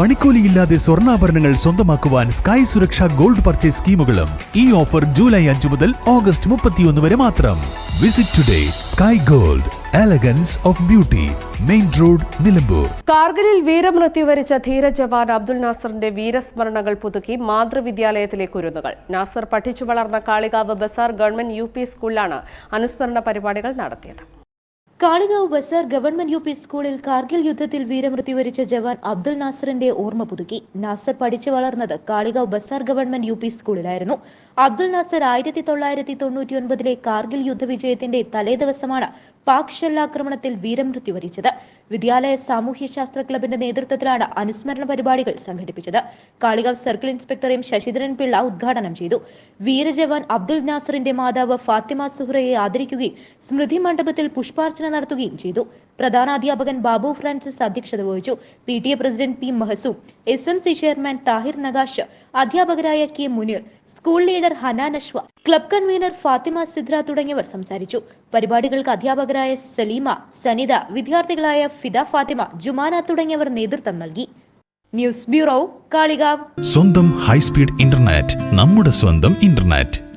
പണിക്കൂലിയില്ലാതെ സ്വർണാഭരണങ്ങൾ സ്വന്തമാക്കുവാൻ Sky Suraksha gold purchase സ്കീമുകളും ഈ ഓഫർ ജൂലൈ അഞ്ചു മുതൽ ഓഗസ്റ്റ് മുപ്പത്തിയൊന്ന് വരെ മാത്രം. Visit today Sky Gold elegance of beauty main road Nilambur. കാർഗിലിൽ വീരമൃത്യു വരിച്ച ധീര ജവാൻ അബ്ദുൽ നാസറിന്റെ വീരസ്മരണകൾ പുതുക്കി മാതൃവിദ്യാലയത്തിലെ കുരുന്നുകൾ. നാസർ പഠിച്ചു വളർന്ന കാളികാവ് ബസാർ ഗവൺമെന്റ് യു സ്കൂളിലാണ് അനുസ്മരണ പരിപാടികൾ നടത്തിയത്. Kalikavu Bazar government U P സ്കൂളിൽ കാർഗിൽ യുദ്ധത്തിൽ വീരമൃത്യു വരിച്ച ജവാൻ അബ്ദുൽ നാസറിന്റെ ഓർമ്മ പുതുക്കി. നാസർ പഠിച്ചു വളർന്നത് Kalikavu Bazar government U P സ്കൂളിലായിരുന്നു. അബ്ദുൽ നാസർ ആയിരത്തി തൊള്ളായിരത്തി തൊണ്ണൂറ്റി ഒൻപതിലെ കാർഗിൽ യുദ്ധവിജയത്തിന്റെ തലേദിവസമാണ് പാക് ഷെല്ലാക്രമണത്തിൽ വീരമൃത്യു വരിച്ചത് വിദ്യാലയ സാമൂഹ്യശാസ്ത്ര ക്ലബിന്റെ നേതൃത്വത്തിലാണ് അനുസ്മരണ പരിപാടികൾ സംഘടിപ്പിച്ചത്. Kalikavu circle inspector M Sasidharan Pillai ഉദ്ഘാടനം ചെയ്തു. വീരജവാൻ അബ്ദുൽ നാസറിന്റെ മാതാവ് ഫാത്തിമ സുഹ്റയെ ആദരിക്കുകയും സ്മൃതി മണ്ഡപത്തിൽ പുഷ്പാർച്ചന നടത്തുകയും ചെയ്തു. പ്രധാനാധ്യാപകൻ ബാബു ഫ്രാൻസിസ് അധ്യക്ഷത വഹിച്ചു. P T A president P Mahsoom S M C chairman Thahir Nagash അധ്യാപകരായ K Muneer school leader Hanan Ashwa club convener Fathima Sidra തുടങ്ങിയവർ സംസാരിച്ചു. പരിപാടികൾക്ക് അധ്യാപകരായ സലീമ സനിത വിദ്യാർത്ഥികളായ ഫിദ ഫാത്തിമ ജുമാന തുടങ്ങിയവർ നേതൃത്വം നൽകി. News bureau Kalikavu. സ്വന്തം ഹൈസ്പീഡ് ഇന്റർനെറ്റ് നമ്മുടെ സ്വന്തം ഇന്റർനെറ്റ്.